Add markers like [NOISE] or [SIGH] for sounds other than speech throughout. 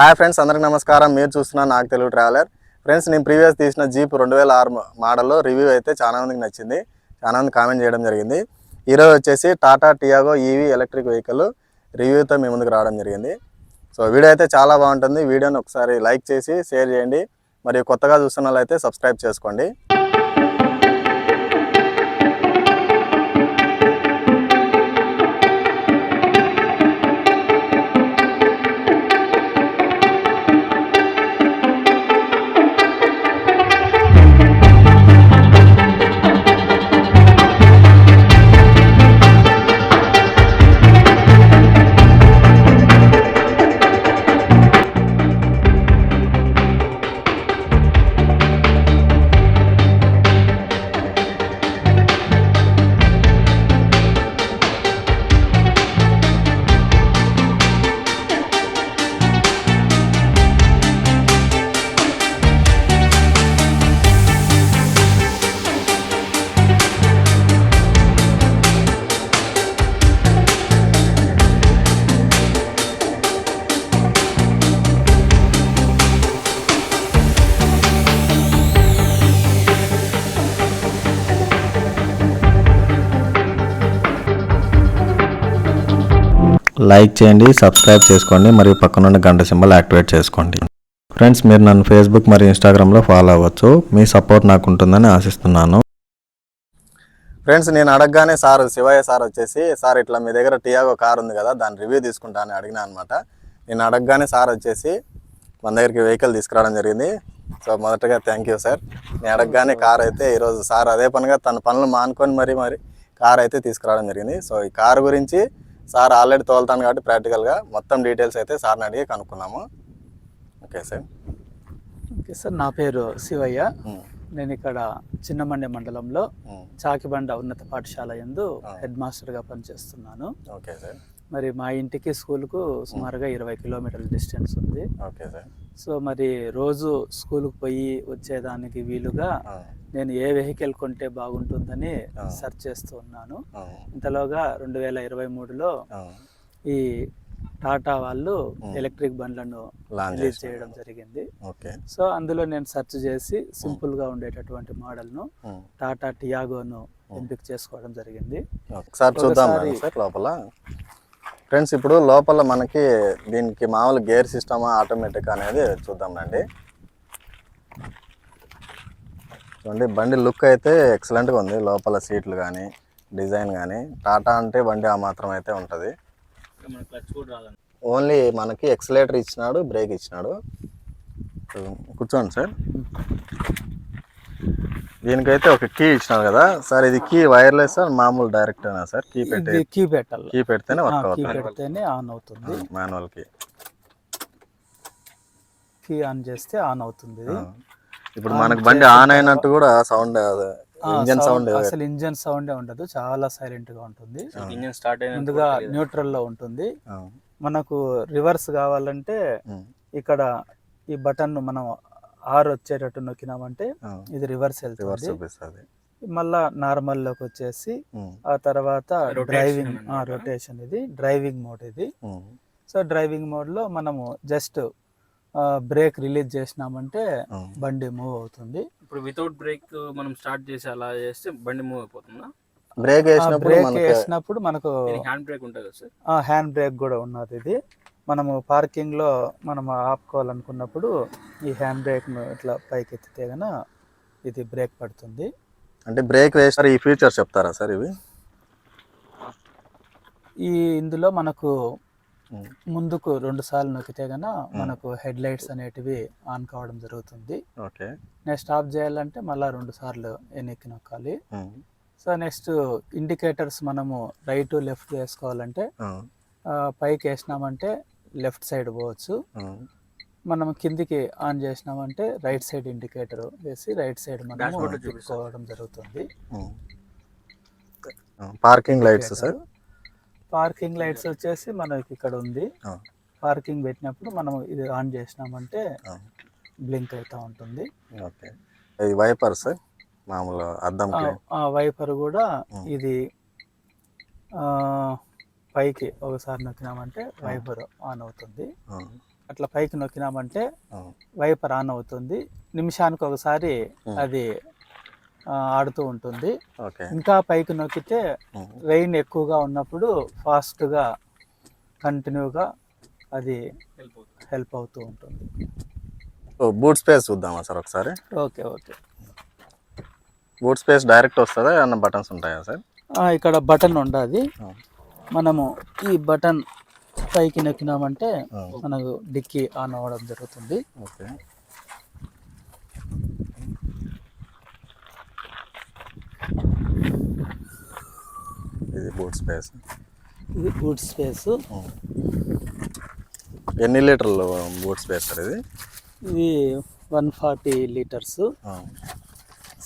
Hi friends అందరికి నమస్కారం. మీరు చూస్తున్న నాకు తెలుగు ట్రావెలర్. ఫ్రెండ్స్ నేను ప్రీవియస్ తీసిన జీప్ రెండు వేల ఆరు మోడల్లో రివ్యూ అయితే చాలా మందికి నచ్చింది. చాలా మంది కామెంట్ చేయడం జరిగింది. ఈరోజు వచ్చేసి Tata Tiago EV electric vehicle రివ్యూతో మీ ముందుకు రావడం జరిగింది. సో వీడియో అయితే చాలా బాగుంటుంది. వీడియోని ఒకసారి లైక్ చేసి షేర్ చేయండి. మరియు కొత్తగా చూస్తున్న వాళ్ళైతే సబ్స్క్రైబ్ చేసుకోండి. లైక్ చేయండి సబ్స్క్రైబ్ చేసుకోండి మరియు పక్కనున్న గంట సింబల్ యాక్టివేట్ చేసుకోండి. ఫ్రెండ్స్ మీరు నన్ను ఫేస్బుక్ మరియు ఇన్స్టాగ్రామ్లో ఫాలో అవ్వచ్చు. మీ సపోర్ట్ నాకు ఉంటుందని ఆశిస్తున్నాను. ఫ్రెండ్స్ నేను అడగగానే సార్ శివయ్య సార్ వచ్చేసి సార్ ఇట్లా మీ దగ్గర టియాగో కార్ ఉంది కదా దాని రివ్యూ తీసుకుంటా అని అడిగినా అనమాట నేను అడగగానే సార్ వచ్చేసి మన దగ్గరికి వెహికల్ తీసుకురావడం జరిగింది. సో మొదటగా థ్యాంక్ యూ సార్ నేను అడగగానే కార్ అయితే ఈరోజు సార్ అదే పనిగా తన పనులు మానుకొని మరి మరి కార్ అయితే తీసుకురావడం జరిగింది. సో ఈ కార్ గురించి సార్ ఆల్రెడీ తోలుతాను కాబట్టి ప్రాక్టికల్గా మొత్తం డీటెయిల్స్ అయితే సార్ని అడిగి కనుక్కున్నాము. Okay sir. ఓకే సార్ నా పేరు శివయ్య. నేను ఇక్కడ చిన్నమండ్య మండలంలో చాకిబండ ఉన్నత పాఠశాల యందు ఆ. హెడ్ మాస్టర్గా పనిచేస్తున్నాను. Okay sir. మరి మా ఇంటికి స్కూల్కు సుమారుగా ఇరవై కిలోమీటర్ల డిస్టెన్స్ ఉంది. Okay sir. సో మరి రోజు స్కూల్కి పోయి వచ్చేదానికి వీలుగా నేను ఏ వెహికల్ కొంటే బాగుంటుందని. సెర్చ్ చేస్తూ ఉన్నాను. ఇంతలోగా రెండు వేల ఇరవై మూడులో ఈ టాటా వాళ్ళు. ఎలక్ట్రిక్ బండ్లను రిలీజ్ చేయడం జరిగింది. ఓకే. సో అందులో నేను సెర్చ్ చేసి సింపుల్గా ఉండేటటువంటి మోడల్ను ఉమ్, టాటా టియాగోను ఎంపిక చేసుకోవడం జరిగింది. ఒకసారి చూద్దాం లోపల. ఫ్రెండ్స్ ఇప్పుడు లోపల మనకి దీనికి మామూలు గేర్ సిస్టమా ఆటోమేటిక్ అనేది చూద్దాం రండి. చూడండి బండి లుక్ అయితే ఎక్సలెంట్గా ఉంది. లోపల సీట్లు కానీ డిజైన్ కానీ టాటా అంటే బండి ఆ మాత్రం అయితే ఉంటుంది. ఓన్లీ మనకి ఎక్సలేటర్ ఇచ్చినాడు బ్రేక్ ఇచ్చినాడు. కూర్చోండి సార్. దీనికైతే ఒక కీ ఇచ్చినారు కదా. సార్ ఇది కీ వైర్లెస్ సార్ మామూలు డైరెక్ట్ సార్? కీ పెట్టి ఇది కీ పెట్టాలి. కీ పెడితేనే వర్క్ కీ అవుతుంది. పెడితేనే ఆన్ అవుతుంది. మాన్యువల్ కీ కీ ఆన్ చేస్తే ఆన్ అవుతుంది ఇది. ఇప్పుడు మనకి బండి ఆన్ అయినట్టు కూడా సౌండ్ ఇంజన్ సౌండ్ అసలు ఇంజన్ సౌండే ఉండదు. చాలా సైలెంట్గా ఉంటుంది ఇంజన్ స్టార్ట్ అయిన ముందుగా న్యూట్రల్లో ఉంటుంది. మనకు రివర్స్ కావాలంటే ఇక్కడ ఈ బటన్ మనం ఆర్ వచ్చేటట్టు నొక్కినామంటే ఇది రివర్స్ రివర్స్ వెళ్తుంది చూపిస్తుంది. మళ్ళా నార్మల్లోకి వచ్చేసి ఆ తర్వాత డ్రైవింగ్. రొటేషన్ ఇది. డ్రైవింగ్ మోడ్ ఇది. సో డ్రైవింగ్ మోడ్లో మనము జస్ట్ బ్రేక్ రిలీజ్ చేసినామంటే బండి మూవ్ అవుతుంది. ఇప్పుడు వితౌట్ బ్రేక్ మనం స్టార్ట్ చేసి అలా చేస్తే బండి మూవ్ అయిపోతుందా? బ్రేక్ వేసినప్పుడు బ్రేక్ మనకి వేసినప్పుడు మనకు హ్యాండ్ బ్రేక్ ఉంటుంది హ్యాండ్ బ్రేక్ కూడా ఉన్నది ఇది. మనము పార్కింగ్లో మనం ఆపుకోవాలనుకున్నప్పుడు ఈ హ్యాండ్ బ్రేక్ను ఇట్లా పైకి ఎత్తితే గన ఇది బ్రేక్ పడుతుంది. అంటే బ్రేక్ వేసినారు ఈ ఫీచర్స్ చెప్తారా సార్ ఇవి? ఈ ఇందులో మనకు ముందుకు రెండు సార్లు నొక్కితే గన మనకు హెడ్ లైట్స్ అనేటివి ఆన్ కావడం జరుగుతుంది. ఓకే. నెక్స్ట్ ఆఫ్ చేయాలంటే మళ్ళీ రెండు సార్లు ఎన్నిక్కి నొక్కాలి. సో నెక్స్ట్ ఇండికేటర్స్ మనము రైట్ లెఫ్ట్ వేసుకోవాలంటే పైకి వేసినామంటే లెఫ్ట్ సైడ్ పోవచ్చు. మనం కిందికి ఆన్ చేసినామంటే రైట్ సైడ్ ఇండికేటర్ వేసి రైట్ సైడ్ చూపిస్తారు. తిప్పుకోవడం జరుగుతుంది. Parking lights sir? Parking lights వచ్చేసి మనకి ఇక్కడ ఉంది. పార్కింగ్ పెట్టినప్పుడు మనం ఇది ఆన్ చేసినామంటే బ్లింక్ అవుతూ ఉంటుంది. ఓకే. Wiper sir? మామూలు అద్దంకి ఆ వైపర్ కూడా. ఇది పైకి ఒకసారి నొక్కినామంటే వైపర్ ఆన్ అవుతుంది. అట్లా పైకి నొక్కినామంటే వైపర్ ఆన్ అవుతుంది. నిమిషానికి ఒకసారి. అది ఆడుతూ ఉంటుంది. ఓకే. ఇంకా పైకి నొక్కితే రెయిన్ ఎక్కువగా ఉన్నప్పుడు ఫాస్ట్గా కంటిన్యూగా అది హెల్ప్ అవుతూ ఉంటుంది. బూట్ స్పేస్ చూద్దామా సార్ ఒకసారి? Okay okay. Boot space direct వస్తుందా? ఏమన్నా బటన్స్ ఉంటాయా సార్? ఇక్కడ బటన్ ఉండదు. మనము ఈ బటన్ పైకి నొక్కినామంటే మనకు డిక్కీ ఆన్ అవ్వడం జరుగుతుంది. ఓకే. ఇది బూట్ స్పేస్. ఇది బూట్ స్పేస్. ఉమ్. ఎన్ని లీటర్లు బూట్ స్పేస్ సార్ ఇది? ఇది వన్ ఫార్టీ లీటర్స్.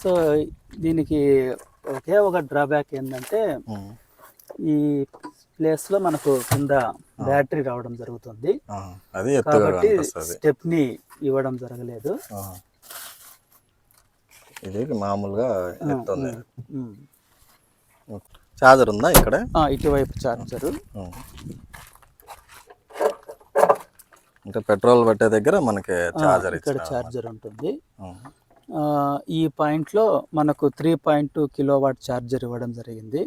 సో దీనికి ఒకే ఒక డ్రాబ్యాక్ ఏంటంటే ఈ ప్లేస్లో మనకు కింద బ్యాటరీ రావడం జరుగుతుంది. కాబట్టి కనిపిస్తుంది స్టెప్ని ఇవ్వడం జరగలేదు. ఇది మామూలుగా. చార్జర్ ఉందా ఇక్కడ? ఇటువైపు చార్జరు. ఇంకా పెట్రోల్ పెట్టే దగ్గర మనకి చార్జర్ ఇక్కడ చార్జర్ ఉంటుంది. ఈ పాయింట్లో మనకు three point two kilowatt charger ఇవ్వడం జరిగింది.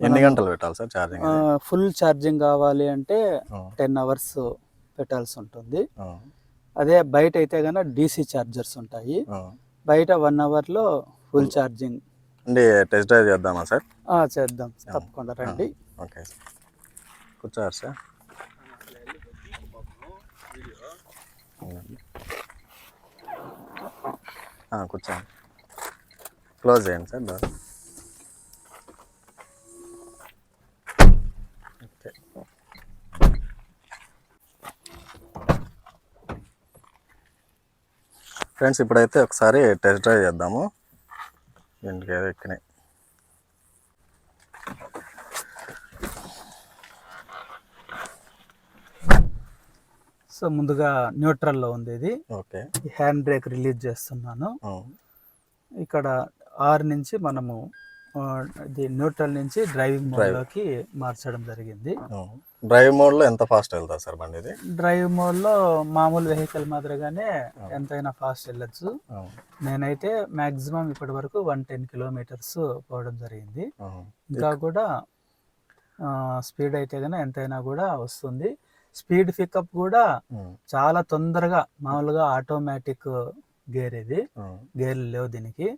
ఎన్ని గంటలు పెట్టాలి సార్ ఛార్జింగ్ ఫుల్ ఛార్జింగ్ కావాలి అంటే. టెన్ అవర్స్ పెట్టాల్సి ఉంటుంది. అదే బయట అయితే కనుక డీసీ చార్జర్స్ ఉంటాయి. బయట వన్ అవర్లో ఫుల్ ఛార్జింగ్ అంటే టెస్ట్ డ్రైవ్ చేద్దామా సార్? ఆ, చేద్దాం. తప్పకుండా రండి. ఓకే కూర్చోరు సార్. కూర్చోండి. క్లోజ్ చేయండి సార్ డోర్ ఓకే ఫ్రెండ్స్ ఇప్పుడైతే ఒకసారి టెస్ట్ డ్రైవ్ చేద్దాము. ఇంటికి ఏదో ఎక్కినాయి. సో ముందుగా న్యూట్రల్లో ఉంది ఇది. ఓకే. హ్యాండ్ బ్రేక్ రిలీజ్ చేస్తున్నాను. ఇక్కడ ఆర్ నుంచి మనము న్యూట్రల్ నుంచి డ్రైవింగ్ మోడ్లోకి మార్చడం జరిగింది. డ్రైవ్ మోడ్లో ఎంత ఫాస్ట్ వెళ్తుంది సార్ బండి ఇది డ్రైవ్ మోడ్లో మామూలు వెహికల్ మాదిరిగానే ఎంతైనా ఫాస్ట్ వెళ్ళొచ్చు. నేనైతే మ్యాక్సిమం ఇప్పటి వరకు వన్ టెన్ కిలోమీటర్స్ పోవడం జరిగింది. ఇంకా కూడా స్పీడ్ అయితే కనుక ఎంతైనా కూడా వస్తుంది స్పీడ్ పికప్ కూడా. చాలా తొందరగా మామూలుగా ఆటోమేటిక్ గేర్ ఇది. గేర్లు లేవు దీనికి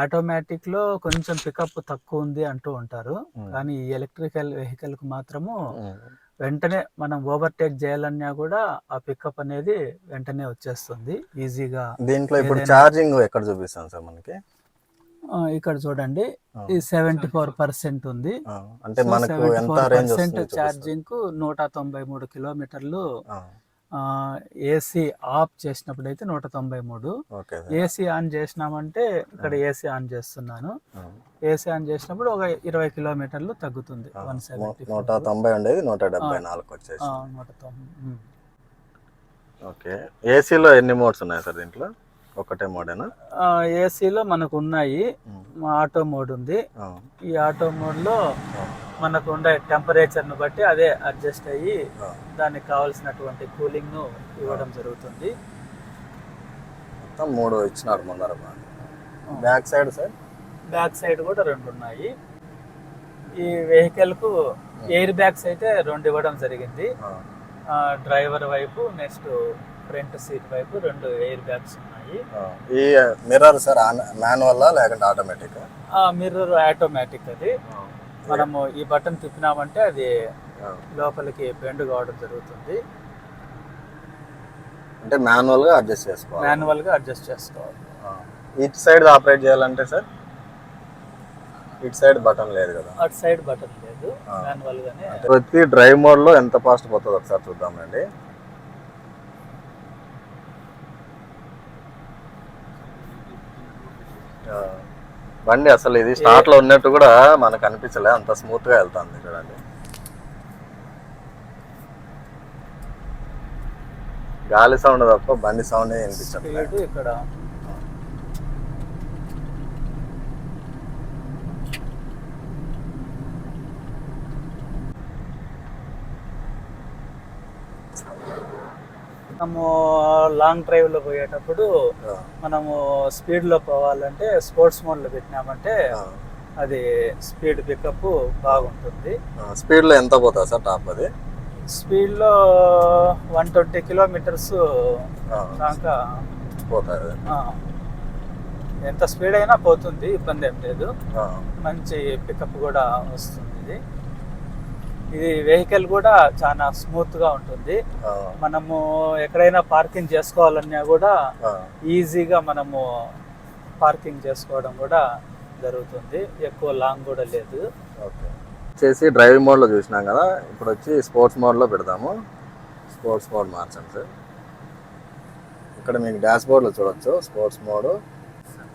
ఆటోమేటిక్లో కొంచెం పికప్ తక్కువ ఉంది అంటూ ఉంటారు. కానీ ఈ ఎలక్ట్రికల్ వెహికల్కు మాత్రము. వెంటనే మనం ఓవర్టేక్ చేయాలన్నా కూడా ఆ పికప్ అనేది వెంటనే వచ్చేస్తుంది. ఈజీగా దీంట్లో ఇప్పుడు ఛార్జింగ్ ఎక్కడ చూపిస్తాను సార్ మనకి? ఇక్కడ చూడండి. ఈ సెవెంటీ ఫోర్ పర్సెంట్ ఉంది. అంటే మనకు ఎంత ఛార్జింగ్కు నూట తొంభై మూడు కిలోమీటర్లు ఏసీ ఆఫ్ చేసినప్పుడు అయితే నూట తొంభై మూడు. ఏసీ ఆన్ చేసినామంటే ఇక్కడ ఏసీ ఆన్ చేస్తున్నాను. ఏసీ ఆన్ చేసినప్పుడు ఒక ఇరవై కిలోమీటర్లు తగ్గుతుంది. వన్ సెవెంటీ నూట తొంభై ఉండేది నూట డెబ్బై నాలుగు వచ్చేసి నూట తొంభై. ఓకే. ఏసీలో ఎన్ని మోడ్స్ ఉన్నాయి సార్ దీంట్లో? ఒకటే మోడేనా ఏసీలో మనకు ఉన్నాయి ఆటో మోడ్ ఉంది. ఈ ఆటో మోడ్లో మనకు ఉండే టెంపరేచర్ను బట్టి అదే అడ్జస్ట్ అయ్యి. దానికి కావాల్సినటువంటి కూలింగ్ ఇవ్వడం జరుగుతుంది. మొత్తం మూడు ఇచ్చినాడు ముందర back side sir back side కూడా రెండు ఉన్నాయి ఈ వెహికల్కు ఎయిర్ బ్యాగ్స్ అయితే రెండు ఇవ్వడం జరిగింది. డ్రైవర్ వైపు నెక్స్ట్ ఫ్రంట్ సీట్ వైపు రెండు ఎయిర్ బ్యాగ్స్ ఉన్నాయి. ఈ మిర్రర్ సార్ మాన్యువల్ లేకుంటే ఆటోమేటిక్ మిర్రర్ ఆటోమేటిక్ అది. మనము ఈ బటన్ తిప్పినామంటే అది లోపలికి బెండ్ కావడం జరుగుతుంది. అంటే మాన్యువల్గా అడ్జస్ట్ చేసుకోవాలి. మాన్యువల్గా అడ్జస్ట్ చేసుకోవాలి. ఇటు సైడ్ ఆపరేట్ చేయాలంటే సార్? ఇటు సైడ్ బటన్ లేదు కదా. అటు సైడ్ బటన్ లేదు. మాన్యువల్ గానే ప్రతి డ్రైవ్ మోడ్లో ఎంత ఫాస్ట్ పోతుందో ఒకసారి చూద్దామండి బండి అసలు ఇది స్టార్ట్లో ఉన్నట్టు కూడా మనకు అనిపించలే. అంత స్మూత్గా వెళ్తుంది చూడండి గాలి సౌండ్ తప్ప బండి సౌండ్ వినిపించట్లేదు. ఇక్కడ. మనము లాంగ్ డ్రైవ్లో పోయేటప్పుడు మనము స్పీడ్లో పోవాలంటే స్పోర్ట్స్ మోడ్లో పెట్టినామంటే అది స్పీడ్ పికప్ బాగుంటుంది. స్పీడ్లో ఎంత పోతుంది సార్ టాప్ అది? స్పీడ్లో వన్ ట్వంటీ కిలోమీటర్స్ దాకా. పోతుంది ఆ, ఎంత స్పీడ్ అయినా పోతుంది ఇబ్బంది ఏం లేదు. మంచి పికప్ కూడా వస్తుంది ఇది వెహికల్ కూడా చాలా స్మూత్గా ఉంటుంది. మనము ఎక్కడైనా పార్కింగ్ చేసుకోవాలన్నా కూడా ఈజీగా మనము పార్కింగ్ చేసుకోవడం కూడా జరుగుతుంది. ఎక్కువ లాంగ్ కూడా లేదు. ఓకే. వచ్చేసి డ్రైవింగ్ మోడ్లో చూసినాం కదా ఇప్పుడు వచ్చి స్పోర్ట్స్ మోడ్లో పెడదాము స్పోర్ట్స్ మోడ్ మార్చండి సార్. ఇక్కడ మీకు డాష్ బోర్డ్లో చూడొచ్చు స్పోర్ట్స్ మోడ్.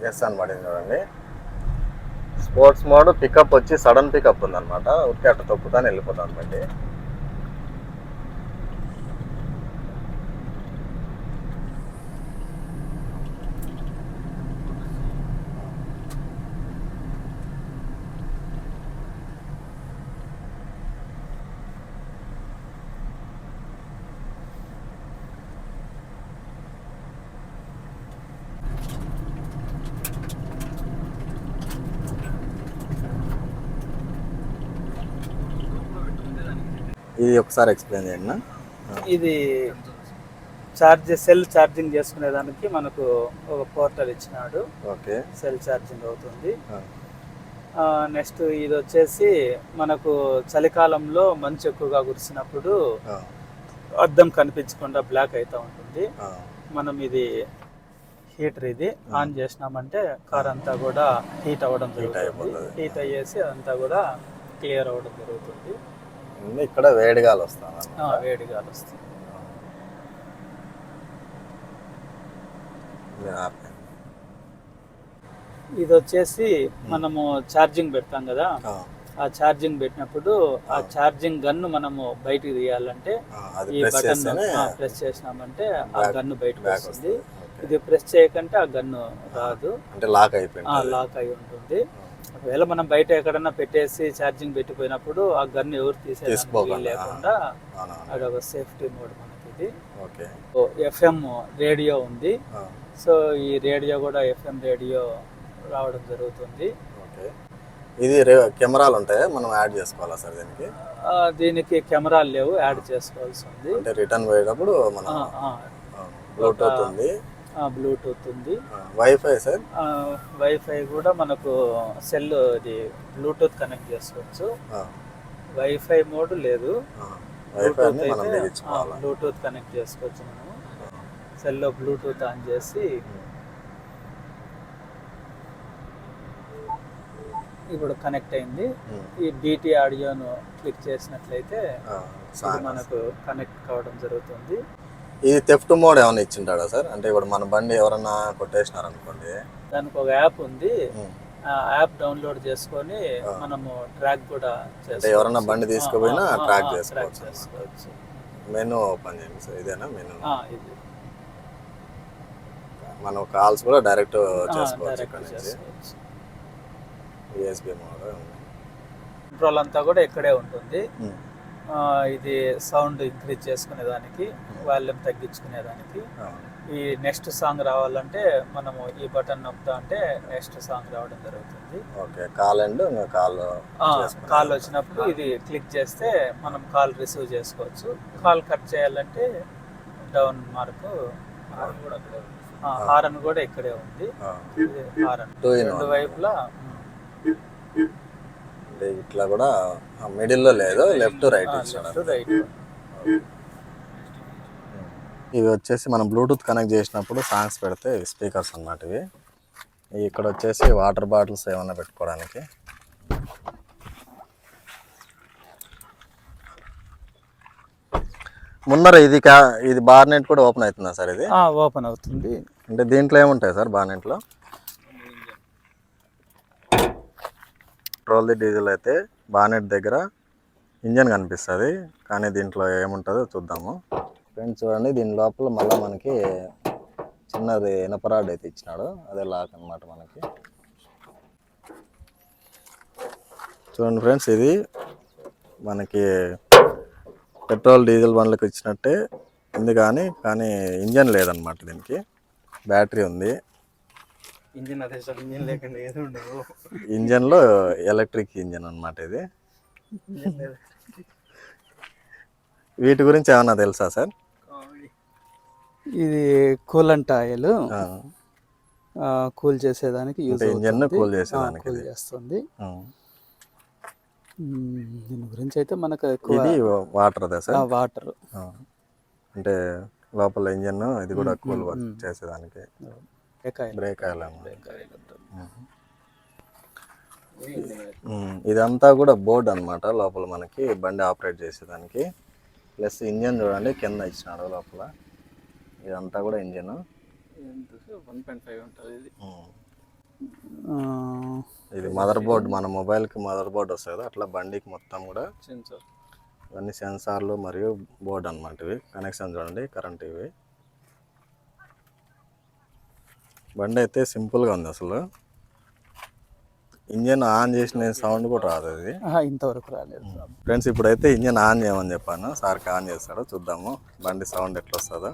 ఎస్ అని పడింది చూడండి. స్పోర్ట్స్ మోడ్ పికప్ వచ్చి సడన్ పికప్ ఉందన్నమాట. ఉత్తి అట్ట తొక్కుతాను వెళ్ళిపోతాను బండి ఇది ఒకసారి ఎక్స్ప్లెయిన్ చేయండి. ఇది ఛార్జ్ సెల్ ఛార్జింగ్ చేసుకునే దానికి మనకు ఒక పోర్టల్ ఇచ్చినాడు. ఓకే. సెల్ ఛార్జింగ్ అవుతుంది. నెక్స్ట్ ఇది వచ్చేసి మనకు చలికాలంలో మంచు ఎక్కువగా కురిసినప్పుడు అద్దం కనిపించకుండా బ్లాక్ అవుతూ ఉంటుంది. మనం ఇది హీటర్ ఇది ఆన్ చేసినామంటే కార్ అంతా కూడా హీట్ అవ్వడం జరుగుతుంది. హీట్ అయ్యేసి అదంతా కూడా క్లియర్ అవ్వడం జరుగుతుంది. ఉంది ఇక్కడ వేడిగాలు వస్తాను ఆ, వేడి గాలి వస్తుంది ఇది వచ్చేసి మనము ఛార్జింగ్ పెడతాం కదా? ఆ. ఛార్జింగ్ పెట్టినప్పుడు ఆ ఛార్జింగ్ గన్ను మనము బయటికి తీయాలంటే ఈ ప్రెస్ బటన్ ప్రెస్ చేసినామంటే ఆ గన్ను బయటకు వస్తుంది. వస్తుంది. ఇది ప్రెస్ చేయకంటే ఆ గన్ను రాదు. అంటే లాక్ అయిపోయింది లాక్ అయి ఉంటుంది. ఒకవేళ మనం బయట ఎక్కడన్నా పెట్టేసి ఛార్జింగ్ పెట్టిపోయినప్పుడు ఆ గన్ను ఎవరు వీలు లేకుండా అవునా అది ఒక సేఫ్టీ మోడ్ మనకి ఇది ఎఫ్ఎం రేడియో ఉంది. సో ఈ రేడియో కూడా ఎఫ్ఎం రేడియో రావడం జరుగుతుంది. ఓకే. ఇది కెమెరాలు ఉంటాయా మనం యాడ్ చేసుకోవాలా సార్ దీనికి? దీనికి కెమెరాలు లేవు యాడ్ చేసుకోవాల్సి ఉంది. అంటే రిటర్న్ పోయేటప్పుడు మనం బ్లూటూత్ ఉంది. బ్లూటూత్ ఉంది. Wifi sir? వైఫై కూడా మనకు సెల్ ఇది బ్లూటూత్ కనెక్ట్ చేసుకోవచ్చు. వైఫై మోడ్ లేదు. బ్లూటూత్ కనెక్ట్ చేసుకోవచ్చు మనము. సెల్లో బ్లూటూత్ ఆన్ చేసి ఇప్పుడు కనెక్ట్ అయింది. ఈ బీటీ ఆడియోను క్లిక్ చేసినట్లయితే మనకు కనెక్ట్ కావడం జరుగుతుంది. ఇది థెఫ్ట్ మోడ్ ఏమైనా ఇచ్చింటాడా సార్? అంటే ఇప్పుడు మన బండి ఎవరన్నా కొట్టేసినారు అనుకోండి దానికి ఒక యాప్ ఉంది. ఆ యాప్ డౌన్లోడ్ చేసుకొని మనము ట్రాక్ కూడా అంటే ఎవరన్నా బండి తీసుకుపోయినా ట్రాక్ చేసుకోవచ్చు. మెనూ ఓపెన్ చేయండి సార్. ఇదేనా మెనూ మనం కాల్స్ కూడా డైరెక్ట్ చేసుకోవచ్చు ఇక్కడ నుంచి. యూఎస్బి మోడ్ కంట్రోల్ అంతా కూడా ఇక్కడే ఉంటుంది. ఇది సౌండ్ ఇంక్రీజ్ చేసుకునే దానికి వాల్యూమ్ తగ్గించుకునే దానికి ఈ నెక్స్ట్ సాంగ్ రావాలంటే మనము ఈ బటన్ నొక్కుతా అంటే నెక్స్ట్ సాంగ్ రావడం జరుగుతుంది. Okay call and call call వచ్చినప్పుడు ఇది క్లిక్ చేస్తే మనం కాల్ రిసీవ్ చేసుకోవచ్చు. కాల్ కట్ చేయాలంటే డౌన్ మార్క్ హారన్ కూడా ఇక్కడే ఉంది. హారన్. రెండు. వైపులా అంటే ఇట్లా కూడా మిడిల్లో లేదు లెఫ్ట్ రైట్ ఇచ్చాడు. లెఫ్ట్ రైట్ ఇవి వచ్చేసి మనం బ్లూటూత్ కనెక్ట్ చేసినప్పుడు సాంగ్స్ పెడితే స్పీకర్స్ అన్నమాట ఇవి. ఇవి ఇక్కడ వచ్చేసి వాటర్ బాటిల్స్ ఏమన్నా పెట్టుకోవడానికి. ముందర ఇది ఇది బార్నెట్ కూడా ఓపెన్ అవుతుందా సార్ ఇది? ఓపెన్ అవుతుంది. అంటే దీంట్లో ఏముంటాయి సార్ బార్నెట్లో? పెట్రోల్ది డీజిల్ అయితే బానెట్ దగ్గర ఇంజన్ కనిపిస్తుంది. కానీ దీంట్లో ఏముంటుందో చూద్దాము. ఫ్రెండ్స్ చూడండి దీని లోపల మళ్ళీ మనకి చిన్నది ఇనపరాడ్ అయితే ఇచ్చినాడు. అదే లాక్ అన్నమాట మనకి. చూడండి ఫ్రెండ్స్ ఇది మనకి పెట్రోల్ డీజిల్ బండ్లకు ఇచ్చినట్టే ఉంది కానీ కానీ ఇంజన్ లేదనమాట దీనికి. బ్యాటరీ ఉంది. ఇంజిన్ అదే సార్ ఇంజిన్ లేకుండా ఏది ఉండదు. ఇంజన్లో ఎలక్ట్రిక్ ఇంజన్ అన్నమాట ఇది. ఇంజిన్ వీటి గురించి ఏమన్నా తెలుసా సార్. ఇది కూలంట్ ఆయిల్. ఆ, కూల్ చేసేదానికి యూజ్ అంటే engine ను cool చేసేదానికి కూల్. చేస్తుంది. దీని గురించి అయితే మనకు ఎక్కువ ఇది వాటర్ అదే సార్ వాటర్. అంటే లోపల ఇంజన్ ఇది కూడా కూల్ వర్క్ చేసేదానికి. బ్రేక్ ఇదంతా కూడా బోర్డ్ అన్నమాట లోపల మనకి బండి ఆపరేట్ చేసేదానికి. ప్లస్ ఇంజన్ చూడండి కింద ఇచ్చినాడు లోపల. ఇదంతా కూడా ఇంజన్. ఇది. మదర్ బోర్డ్ మన మొబైల్కి మదర్ బోర్డ్ వస్తుంది కదా అట్లా బండికి మొత్తం కూడా సెన్సార్ ఇవన్నీ సెన్సార్లు మరియు బోర్డ్ అన్నమాట ఇవి. కనెక్షన్ చూడండి కరెంట్ ఇవి. బండి అయితే సింపుల్గా ఉంది అసలు. ఇంజన్ ఆన్ చేసిన సౌండ్ కూడా రాదు అది. ఇంతవరకు రాలేదు. ఫ్రెండ్స్ ఇప్పుడైతే ఇంజన్ ఆన్ చేయమని చెప్పాను. సార్కి ఆన్ చేస్తాడు చూద్దాము. బండి సౌండ్ ఎట్లా వస్తుందో.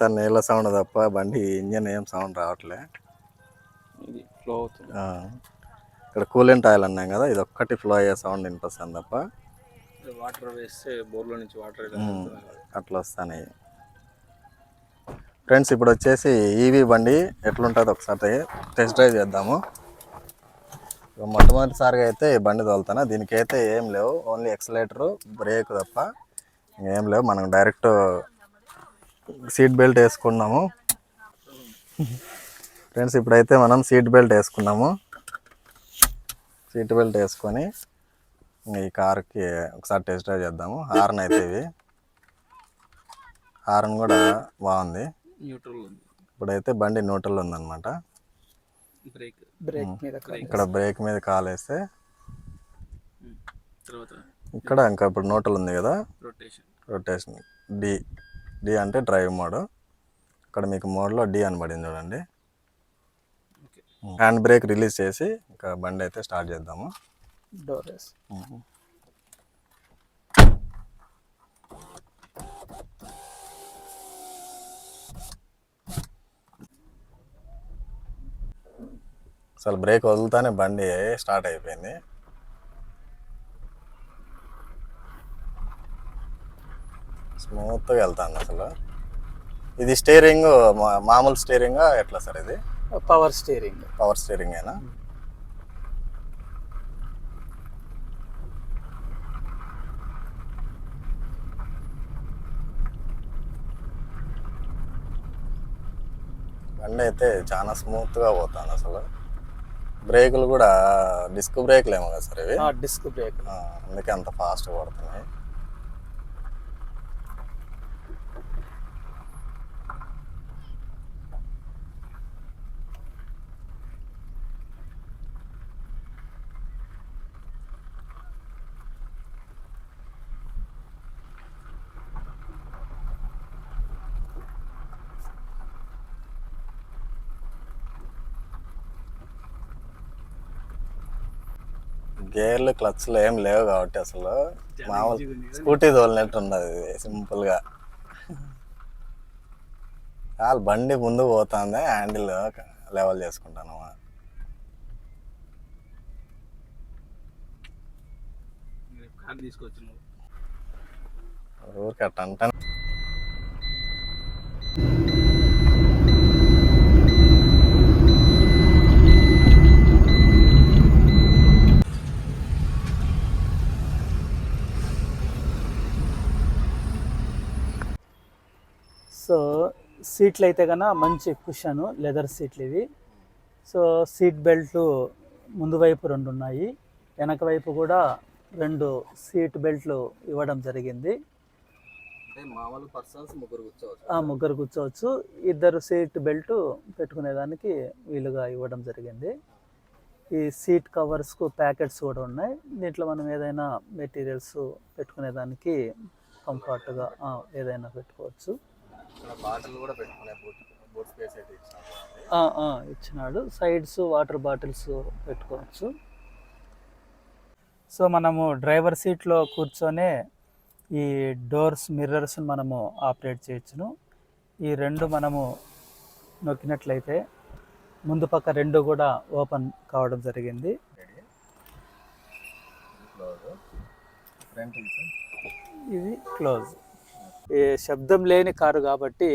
తన నీళ్ళ సౌండ్ తప్ప బండి ఇంజన్ ఏం సౌండ్ రావట్లే. ఇక్కడ కూలెంట్ ఆయిల్ అన్నాం కదా ఇది ఒక్కటి ఫ్లో అయ్యే సౌండ్ వినిపిస్తుంది తప్ప. వాటర్ వేస్తే బోర్లో నుంచి వాటర్ అట్లా వస్తాయి ఫ్రెండ్స్ ఇప్పుడు వచ్చేసి ఈవీ బండి ఎట్లుంటుందో ఒకసారి టెస్ట్ డ్రైవ్ చేద్దాము. మొట్టమొదటిసారిగా అయితే ఈ బండి తోలుతాను దీనికైతే ఏం లేవు. ఓన్లీ ఎక్సలేటరు బ్రేక్ తప్ప ఏం లేవు. మనం డైరెక్ట్ సీట్ బెల్ట్ వేసుకున్నాము. ఫ్రెండ్స్ ఇప్పుడైతే మనం సీట్ బెల్ట్ వేసుకున్నాము. సీట్ బెల్ట్ వేసుకొని ఈ కార్కి ఒకసారి టెస్ట్ డ్రైవ్ చేద్దాము. హార్న్ అయితే ఇవి. హార్న్ కూడా బాగుంది. న్యూట్రల్ ఉంది. ఇప్పుడైతే బండి న్యూట్రల్ ఉందన్నమాట. బ్రేక్. బ్రేక్ మీద ఇక్కడ బ్రేక్ మీద కాల్ వేస్తే తర్వాత ఇక్కడ ఇంకా ఇప్పుడు న్యూట్రల్ ఉంది కదా? రొటేషన్. రొటేషన్. డి. డి అంటే డ్రైవ్ మోడ్. ఇక్కడ మీకు మోడ్లో డి అని పడింది చూడండి. ఓకే. హ్యాండ్ బ్రేక్ రిలీజ్ చేసి ఇంకా బండి అయితే స్టార్ట్ చేద్దాము. డోర్ అసలు బ్రేక్ వదులుతానే బండి స్టార్ట్ అయిపోయింది. స్మూత్గా వెళ్తాను అసలు. ఇది స్టీరింగ్ మామూలు స్టీరింగ్ ఎట్లా సార్ ఇది? Power steering. పవర్ స్టీరింగ్ అయినా బండి అయితే చాలా స్మూత్గా పోతాను అసలు. బ్రేకులు కూడా డిస్క్ బ్రేక్లు ఏమో కదా సార్ ఇవి? డిస్క్ బ్రేక్ అందుకే అంత ఫాస్ట్ పడుతున్నాయి. గేర్లు క్లచ్లు ఏం లేవు కాబట్టి అసలు. మామూలు స్కూటీ తోలినట్టు ఉన్నది సింపుల్గా. చాలు బండి ముందు పోతుంది హ్యాండిల్ లెవెల్ చేసుకుంటాను ఊరికి అట్ట అంటాను. సో సీట్లు అయితే కన్నా మంచి కుషన్ లెదర్ సీట్లు ఇవి సో సీట్ బెల్ట్లు ముందు వైపు రెండు ఉన్నాయి వెనక వైపు కూడా రెండు సీట్ బెల్ట్లు ఇవ్వడం జరిగింది. మామూలు పర్సన్స్ ముగ్గురు కూర్చోవచ్చు. ముగ్గురు కూర్చోవచ్చు. ఇద్దరు సీట్ బెల్ట్ పెట్టుకునేదానికి వీలుగా ఇవ్వడం జరిగింది. ఈ సీట్ కవర్స్కు ప్యాకెట్స్ కూడా ఉన్నాయి. దీంట్లో మనం ఏదైనా మెటీరియల్స్ పెట్టుకునేదానికి కంఫర్ట్గా ఏదైనా పెట్టుకోవచ్చు. బాటిల్ కూడా పెట్టుకునే బూట్ బూట్ స్పేస్ అయితే ఇచ్చాను ఆ, ఆ, ఇచ్చినాడు. సైడ్స్ వాటర్ బాటిల్స్ పెట్టుకోవచ్చు. సో మనము డ్రైవర్ సీట్లో కూర్చొనే ఈ డోర్స్ మిర్రర్స్ మనము ఆపరేట్ చేయొచ్చును. ఈ రెండు మనము నొక్కినట్లయితే ముందు పక్క రెండు కూడా ఓపెన్ కావడం జరిగింది. ఇది క్లోజ్. శబ్దం లేని కారు కాబట్టి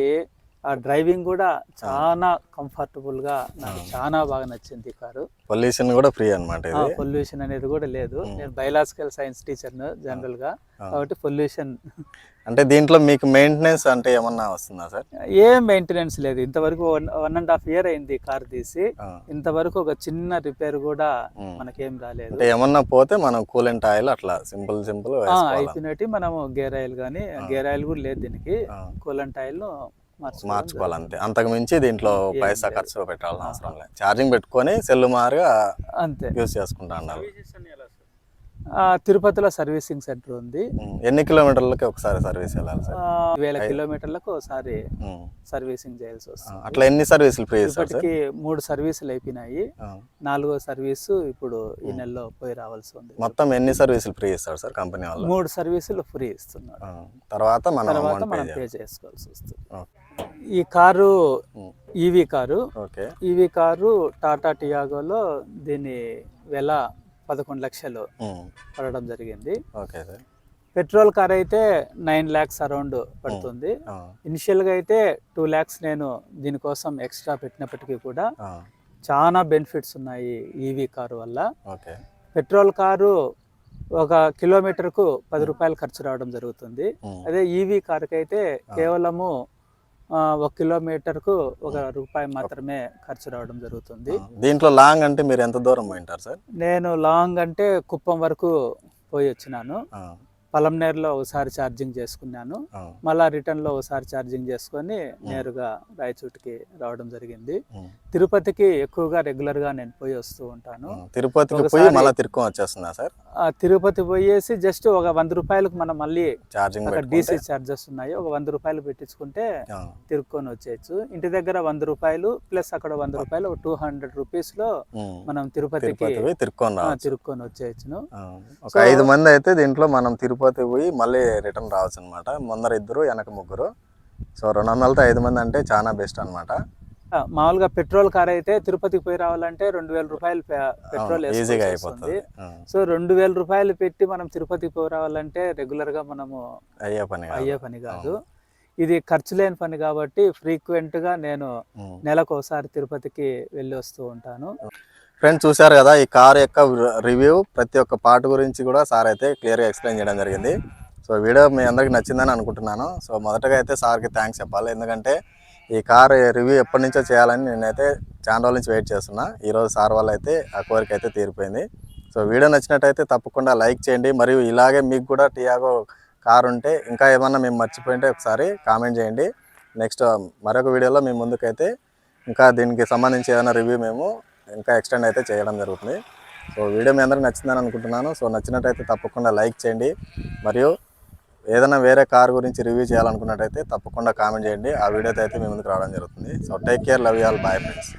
ఆ డ్రైవింగ్ కూడా చాలా కంఫర్టబుల్గా నాకు చాలా బాగా నచ్చింది కారు. పొల్యూషన్ కూడా ఫ్రీ అనమాట పొల్యూషన్ అనేది కూడా లేదు. నేను బయలాజికల్ సైన్స్ టీచర్ జనరల్గా కాబట్టి పొల్యూషన్ [LAUGHS] అంటే దీంట్లో మీకు మెయింటెనెన్స్ అంటే ఏమన్నా వస్తుందా సార్? ఏం మెయింటెనెన్స్ లేదు. ఇంతవరకు వన్ అండ్ హాఫ్ ఇయర్ అయింది కార్ తీసి. ఇంతవరకు ఒక చిన్న రిపేర్ కూడా. మనకేం రాలేదు. ఏమన్నా పోతే మనం కూలెంట్ ఆయిల్ అట్లా సింపుల్ సింపుల్ అయిపోయినట్టు మనము గేర్ ఆయిల్ కానీ గేర్ ఆయిల్ కూడా లేదు దీనికి. కూలంట్ ఆయిల్ మార్చుకోవాలి. అంతే అంతకు మించి దీంట్లో పైసా ఖర్చు పెట్టాల్సిన అవసరం లేదు. ఛార్జింగ్ పెట్టుకొని సెల్ మారుగా అంతే. యూస్ చేసుకుంటా అన్నారు ఆ, తిరుపతిలో సర్వీసింగ్ సెంటర్ ఉంది. ఎన్ని కిలోమీటర్లకి ఒకసారి సర్వీస్ వెళ్ళాలి సార్ వేల కిలోమీటర్లకు ఒకసారి. సర్వీసింగ్ చేయాల్సి వస్తుంది అట్లా ఎన్ని సర్వీసులు ఫ్రీ ఇస్తారు సార్ ఇప్పటికి మూడు సర్వీసులు అయిపోయినాయి. నాలుగో సర్వీసు ఇప్పుడు ఈ నెలలో పోయి రావాల్సి ఉంది మొత్తం ఎన్ని సర్వీసులు ఫ్రీ ఇస్తారు సార్ కంపెనీ వాళ్ళు మూడు సర్వీసులు ఫ్రీ ఇస్తున్నారు. తర్వాత మనం తర్వాత మనం పే చేసుకోవాల్సి వస్తుంది. ఈ car. EV car okay EV car Tata టియాగోలో దీని వెల పదకొండు లక్షలు. పడడం జరిగింది. పెట్రోల్ కార్ అయితే నైన్ ల్యాక్స్ అరౌండ్ పడుతుంది. ఇనిషియల్గా అయితే టూ ల్యాక్స్ నేను దీనికోసం ఎక్స్ట్రా పెట్టినప్పటికీ కూడా. చాలా బెనిఫిట్స్ ఉన్నాయి ఈవీ కారు వల్ల. పెట్రోల్ కారు ఒక కిలోమీటర్కు పది రూపాయలు ఖర్చు రావడం జరుగుతుంది. అదే ఈవీ కారుకి అయితే కేవలము ఒక కిలోమీటర్కు ఒక రూపాయి మాత్రమే ఖర్చు రావడం జరుగుతుంది. దీంట్లో లాంగ్ అంటే మీరు ఎంత దూరం పోయింటారు సార్ నేను లాంగ్ అంటే కుప్పం వరకు పోయి వచ్చినాను. పలంనేరులో ఒకసారి ఛార్జింగ్ చేసుకున్నాను. మళ్ళా రిటర్న్లో ఒకసారి ఛార్జింగ్ చేసుకొని నేరుగా రాయచూటికి రావడం జరిగింది. తిరుపతికి ఎక్కువగా రెగ్యులర్గా నేను పోయి వస్తూ ఉంటాను. తిరుపతికి పోయి మళ్ళీ తిరుక్కొని వచ్చేస్తుందా సార్ తిరుపతి పోయేసి జస్ట్ ఒక వంద రూపాయలకు మనం మళ్ళీ ఛార్జింగ్ డీసీ ఛార్జెస్ ఉన్నాయి ఒక వంద రూపాయలు పెట్టించుకుంటే. తిరుక్కొని వచ్చేయచ్చు ఇంటి దగ్గర వంద రూపాయలు ప్లస్ అక్కడ వంద రూపాయలు ఒక టూ హండ్రెడ్ రూపీస్లో. మనం తిరుపతికి తిరుక్కొని తిరుక్కొని వచ్చేయచ్చును. ఒక ఐదు మంది అయితే దీంట్లో మనం తిరుపతి పోయి మళ్ళీ రిటర్న్ రావచ్చు అనమాట ముందర ఇద్దరు వెనక ముగ్గురు సో రెండు వందలతో ఐదు మంది అంటే చాలా బెస్ట్ అనమాట మామూలుగా పెట్రోల్ కార్ అయితే తిరుపతికి పోయి రావాలంటే రెండు వేల రూపాయలు పెట్రోల్ ఈజీగా అయిపోతుంది. సో రెండు వేల రూపాయలు పెట్టి మనం తిరుపతికి పోయి రావాలంటే రెగ్యులర్గా మనము అయ్యే పని కాదు. అయ్యే పని కాదు. ఇది ఖర్చు లేని పని కాబట్టి ఫ్రీక్వెంట్గా నేను. నెలకు ఒకసారి తిరుపతికి వెళ్ళి వస్తూ ఉంటాను. ఫ్రెండ్స్ చూశారు కదా ఈ కార్ యొక్క రివ్యూ ప్రతి ఒక్క పార్ట్ గురించి కూడా సార్ అయితే క్లియర్గా ఎక్స్ప్లెయిన్ చేయడం జరిగింది. సో వీడియో మీ అందరికి నచ్చిందని అనుకుంటున్నాను. సో మొదటగా అయితే సార్కి థ్యాంక్స్ చెప్పాలి. ఎందుకంటే ఈ కార్ రివ్యూ ఎప్పటి నుంచో చేయాలని నేనైతే చాలా రోజుల నుంచి వెయిట్ చేస్తున్నా. ఈరోజు సార్ వాళ్ళు అయితే ఆ కోరిక అయితే తీరిపోయింది. సో వీడియో నచ్చినట్టయితే తప్పకుండా లైక్ చేయండి. మరియు ఇలాగే మీకు కూడా టియాగో కార్ ఉంటే ఇంకా ఏమన్నా మేము మర్చిపోయింటే ఒకసారి కామెంట్ చేయండి. నెక్స్ట్ um, మరొక వీడియోలో మీ ముందుకైతే ఇంకా దీనికి సంబంధించి ఏదైనా రివ్యూ మేము ఇంకా ఎక్స్టెండ్ అయితే చేయడం జరుగుతుంది. సో వీడియో మీ అందరికి నచ్చిందని అనుకుంటున్నాను. సో నచ్చినట్టయితే తప్పకుండా లైక్ చేయండి. మరియు ఏదైనా వేరే కార్ గురించి రివ్యూ చేయాలనుకున్నట్టయితే తప్పకుండా కామెంట్ చేయండి. ఆ వీడియోతో అయితే మీ ముందుకు రావడం జరుగుతుంది. So take care love you all bye friends